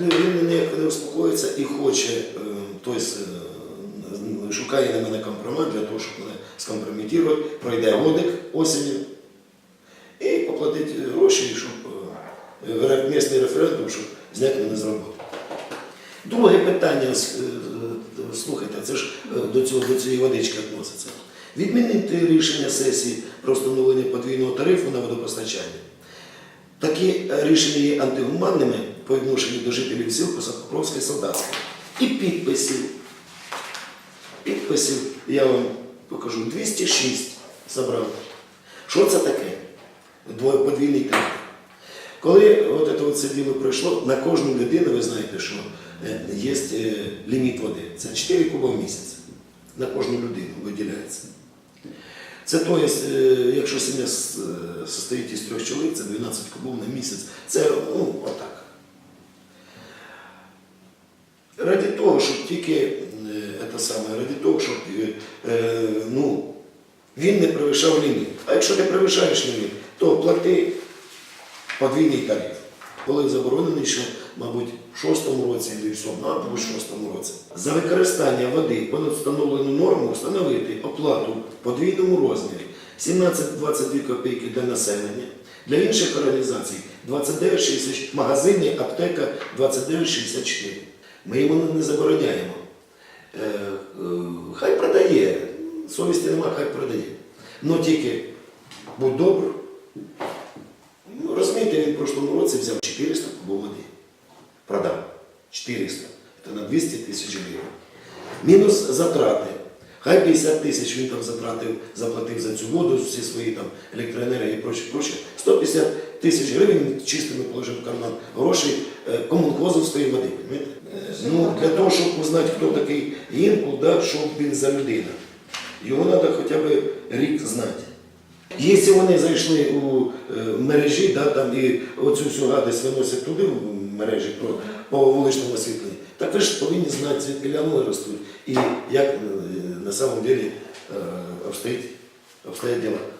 він не успокоїться і хоче, тобто шукає на мене компромат для того, щоб мене скомпрометувати, пройде годик осінню і поплатить гроші, щоб е, місний референдум, щоб зняти мене з роботи. Друге питання, слухайте, це ж до цього до цієї водички відноситься. Відмінити рішення сесії про встановлення подвійного тарифу на водопостачання. Такі рішення є антигуманними по відношенню до жителів сіл Косакопровська і Солдатська. І підписів. Підписів я вам покажу 206 забрав. Що це таке? Двоє подвійний тариф. Коли це от це діло пройшло, на кожну людину ви знаєте, що е, є е, ліміт води. Це 4 куба в місяць. На кожну людину виділяється. Це то, е, якщо сім'я состоїть із трьох чоловік, це 12 кубов на місяць. Це ну, отак. Раді того, щоб тільки це саме, раді того, щоб е, е, ну, він не перевищав ліміт. А якщо ти перевищаєш ліміт, то плати подвійний тариф. Коли заборонений ще, мабуть, в шостому році або в сьомому, або в шостому році. За використання води понад встановлену норму встановити оплату в подвійному розмірі 17-22 копійки для населення. Для інших організацій 29,60, магазині, аптека 29,64. Ми йому не забороняємо. Е, е, Хай продає. Совісті нема, хай продає. Ну тільки будь добр. Ну, розумієте, він в прошлому році взяв 400 кубов води. Продав. 400. Це на 200 тисяч гривень. Мінус затрати. Хай 50 тисяч він там затратив, заплатив за цю воду, всі свої там електроенергії і проче. 150 тисяч гривень чистими положив в карман грошей е, комунхозовської води. Ну, для того, щоб узнати, хто такий Гінкул, да, що він за людина. Його треба хоча б рік знати. Якщо вони зайшли у е, мережі, да, там, і оцю всю радість виносять туди в мережі про, по вуличному освітленню, так ви ж повинні знати, звідки ляноги ростуть і як е, на самом деле обстоїть, обстоять діла.